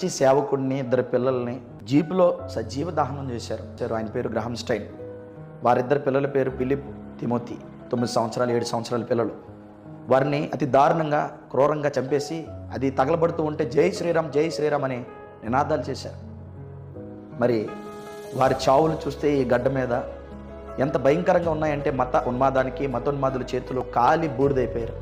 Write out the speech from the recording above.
మంచి సేవకుడిని ఇద్దరు పిల్లల్ని జీపులో సజీవ దహనం చేశారు. ఆయన పేరు గ్రహం స్టైన్. వారిద్దరు పిల్లల పేరు పిలిప్ తిమోతి తొమ్మిది సంవత్సరాలు ఏడు సంవత్సరాల పిల్లలు. వారిని అతి దారుణంగా క్రూరంగా చంపేసి అది తగలబడుతూ ఉంటే జై శ్రీరామ్ జై శ్రీరామ్ అని నినాదాలు చేశారు. మరి వారి చావులు చూస్తే ఈ గడ్డ మీద ఎంత భయంకరంగా ఉన్నాయంటే మత ఉన్మాదానికి మతోన్మాదుల చేతులు కాలి బూడిదైపోయారు.